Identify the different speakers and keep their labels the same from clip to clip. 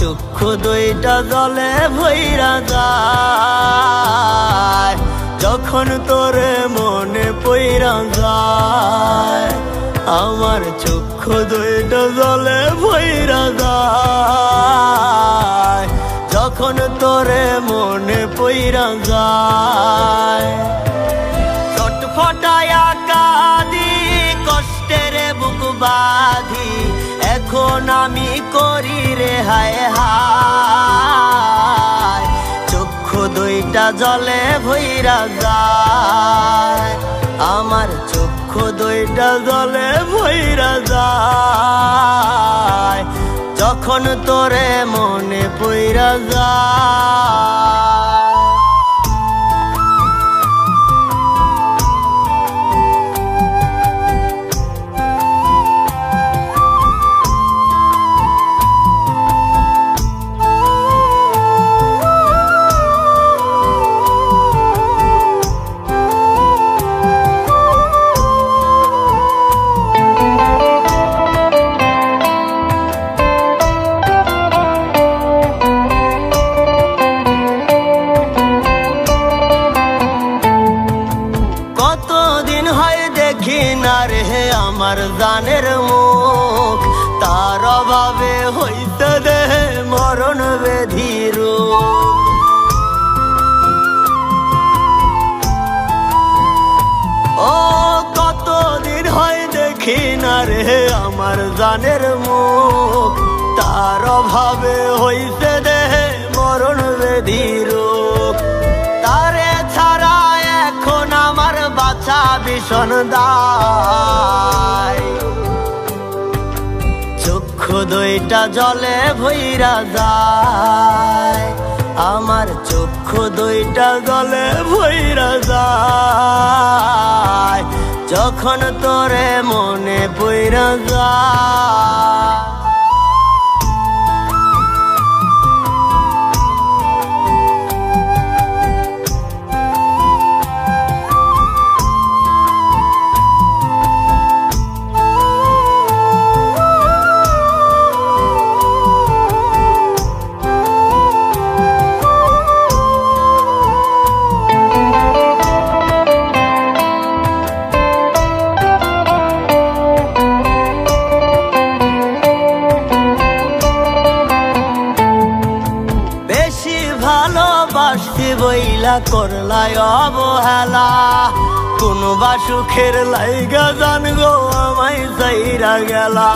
Speaker 1: চক্ষু দুইটা জলে ভৈরা যায়। যখন তোরে মনে পইরা যায়, আমার চক্ষু দুইটা জলে ভৈরা যায়। যখন তোরে মনে পইরা যায় ছটফটায়া কাঁদি কষ্টের বুক এখন আমি করি রে, হায় হায়, চক্ষু দুইটা জলে ভৈরা যায়। আমার চক্ষু দুইটা জলে ভৈরা যায়। যখন তোরে মনে পইরা যায় আমার জানের মুখ, তার অভাবে হইতে দেহে মরণ বেধির। ও, কতদিন হয় দেখি না রে আমার জানের মুখ, তার অভাবে হইতে দেহে মরণ বেধির। ভীষণ দায়। চক্ষু দুইটা জলে ভৈরা যায়। আমার চক্ষু দুইটা জলে ভৈরা যায়। যখন তোরে মনে পৈরা যায় ভালোবাসতে বইলা করলাই অবহেলা। কোন বা সুখের লাইগা জান গো আমায় যাইরা গেলা।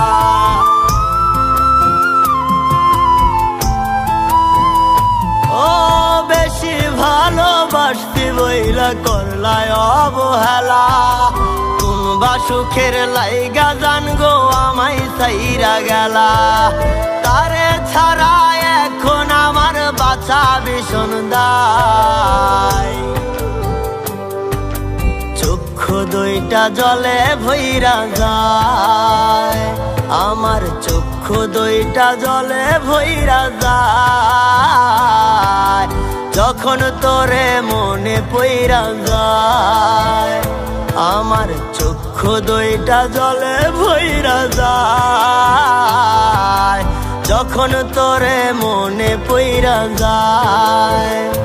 Speaker 1: ও, বেশি ভালোবাসতে বইলা করলাই অবহেলা। বা সুখের লাইগা জান গো আমায় সাইরা গেলা। তারে ছাড়া দায়। চক্ষু দুইটা জলে ভৈরা যায়। আমার চক্ষু দুইটা জলে ভৈরা যায়। যখন তোরে মনে পইরা যায়, আমার চক্ষু দুইটা জলে ভৈরা যায়। তখন তোরে মনে পইরা যায়।